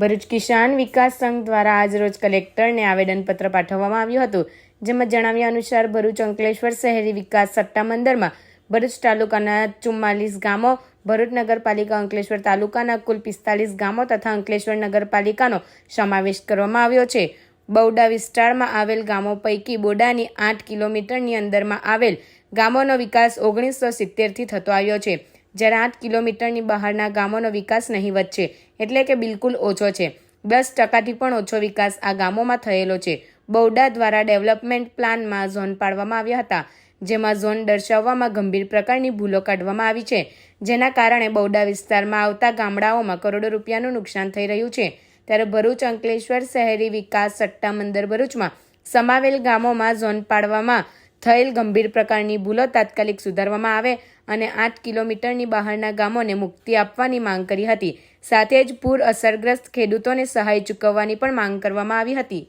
ભરૂચ કિસાન વિકાસ સંઘ દ્વારા આજરોજ કલેક્ટરને આવેદનપત્ર પાઠવવામાં આવ્યું હતું, જેમાં જણાવ્યા અનુસાર ભરૂચ અંકલેશ્વર શહેરી વિકાસ સટ્ટામંદરમાં ભરૂચ તાલુકાના ચુમ્માલીસ ગામો, ભરૂચ નગરપાલિકા અંકલેશ્વર તાલુકાના કુલ પિસ્તાલીસ ગામો તથા અંકલેશ્વર નગરપાલિકાનો સમાવેશ કરવામાં આવ્યો છે. બૌડા વિસ્તારમાં આવેલ ગામો પૈકી બોડાની આઠ કિલોમીટરની અંદરમાં આવેલ ગામોનો વિકાસ ઓગણીસો સિત્તેરથી થતો આવ્યો છે. જ્યારે આઠ કિલોમીટરની બહારના ગામોનો વિકાસ નહીવત છે, એટલે કે બિલકુલ ઓછો છે. દસ ટકાથી પણ ઓછો વિકાસ આ ગામોમાં થયેલો છે. બૌડા દ્વારા ડેવલપમેન્ટ પ્લાનમાં ઝોન પાડવામાં આવ્યા હતા, જેમાં ઝોન દર્શાવવામાં ગંભીર પ્રકારની ભૂલો કાઢવામાં આવી છે. જેના કારણે બૌડા વિસ્તારમાં આવતા ગામડાઓમાં કરોડો રૂપિયાનું નુકસાન થઈ રહ્યું છે. ત્યારે ભરૂચ, અંકલેશ્વર શહેરી વિકાસ સટ્ટા, મંદર ભરૂચમાં સમાવેલ ગામોમાં ઝોન પાડવામાં થયેલ ગંભીર પ્રકારની ભૂલો તાત્કાલિક સુધારવામાં આવે અને આઠ કિલોમીટરની બહારના ગામોને મુક્તિ આપવાની માંગ કરી હતી. સાથે જ પૂર અસરગ્રસ્ત ખેડૂતોને સહાય ચૂકવવાની પણ માંગ કરવામાં આવી હતી.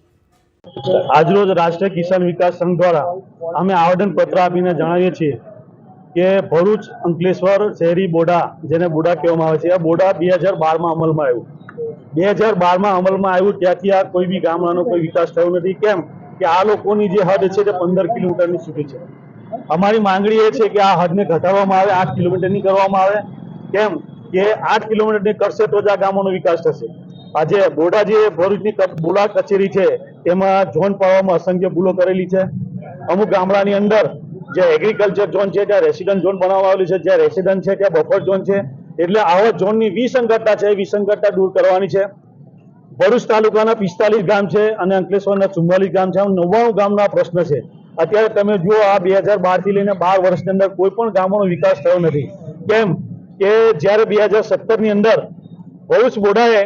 આજરોજ રાષ્ટ્રીય કિસાન વિકાસ સંઘ દ્વારા અમે આવેદન પત્ર આપીને જણાવીએ છીએ કે ભરૂચ, અંકલેશ્વર, શહેરી બોડા, જેને બોડા કહેવામાં આવે છે, આ બોડા બે હજાર બારમાં અમલમાં આવ્યું. બે હજાર બારમાં અમલમાં આવ્યું ત્યાંથી આ કોઈ બી ગામડાનો કોઈ વિકાસ થયો નથી. કેમ? કે આ લોકોની જે હદ છે તે પંદર કિલોમીટરની સુધી છે. અમારી માંગણી એ છે કે આ હદને ઘટાડવામાં આવે, આઠ કિલોમીટરની કરવામાં આવે. કેમ કે આઠ કિલોમીટરની કરશે તો જ આ ગામોનો વિકાસ થશે. આજે બોડા જે ભરૂચની બોલા કચેરી છે, તેમાં ઝોન પાડવામાં અસંખ્ય ભૂલો કરેલી છે. અમુક ગામડાની અંદર જે એગ્રીકલ્ચર ઝોન છે, ત્યાં રેસિડન્ટ ઝોન બનાવવામાં આવેલું છે. જ્યાં રેસિડન્ટ છે, ત્યાં બફર ઝોન છે. એટલે આવા ઝોનની વિસંગતતા છે વિસંગતતા દૂર કરવાની છે. ભરૂચ તાલુકાના પિસ્તાલીસ ગામ છે અને અંકલેશ્વરના ચુમ્માલીસ ગામ છે. આમ નવ્વાણું ગામના પ્રશ્ન છે. અત્યારે તમે જુઓ આ બે હજાર બારથી લઈને બાર વર્ષની અંદર કોઈ પણ ગામોનો વિકાસ થયો નથી. કેમ કે જ્યારે બે હજાર સત્તરની અંદર ભરૂચ બોડાએ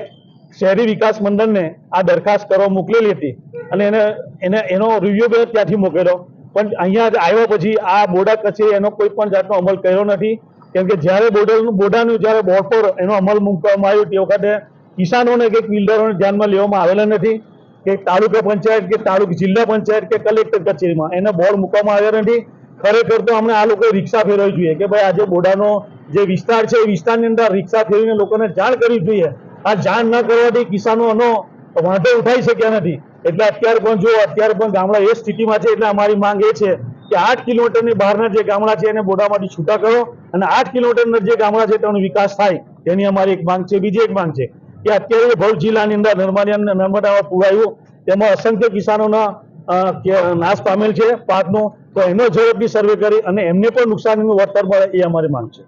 શહેરી વિકાસ મંડળને આ દરખાસ્ત કરવા મોકલેલી હતી અને એને એને, એનો રિવ્યુ બે ત્યાંથી મોકલેલો પણ અહીંયા આવ્યા પછી આ બોડા કચેરી એનો કોઈ પણ જાતનો અમલ કર્યો નથી. કેમ કે જ્યારે બોર્ડરનું બોડાનું જ્યારે બોર્ડ પર એનો અમલ મૂકવામાં આવ્યો તે વખતે કિસાનોને કે બિલ્ડરોને ધ્યાનમાં લેવામાં આવેલા નથી કે તાલુકા પંચાયત કે તાલુકા જિલ્લા પંચાયત કે કલેક્ટર કચેરીમાં. એને બોર્ડ મૂકવામાં આવ્યા નથી. ખરેખર તો અમને આ લોકોએ રિક્ષા ફેરવવી જોઈએ કે ભાઈ આજે બોડાનો જે વિસ્તાર છે એ વિસ્તારની અંદર રિક્ષા ફેરવીને લોકોને જાણ કરવી જોઈએ. આ જાણ ન કરવાથી કિસાનોનો વાંધો ઉઠાઈ શક્યા નથી. એટલે અત્યારે પણ જો અત્યારે પણ ગામડા એ સ્થિતિમાં છે એટલે અમારી માંગ એ છે કે આઠ કિલોમીટરની બહારના જે ગામડા છે એને બોડામાંથી છૂટા કરો અને આઠ કિલોમીટરના જે ગામડા છે તેનો વિકાસ થાય. તેની અમારી એક માંગ છે. બીજી એક માંગ છે. કે અત્યારે ભરૂચ જિલ્લાની અંદર નર્મદા નર્મદામાં પૂર આવ્યું તેમાં અસંખ્ય કિસાનોના નાશ પામેલ છે પાકનો. તો એનો ઝડપથી સર્વે કરી અને એમને પણ નુકસાનીનું વળતર મળે એ અમારી માંગ છે.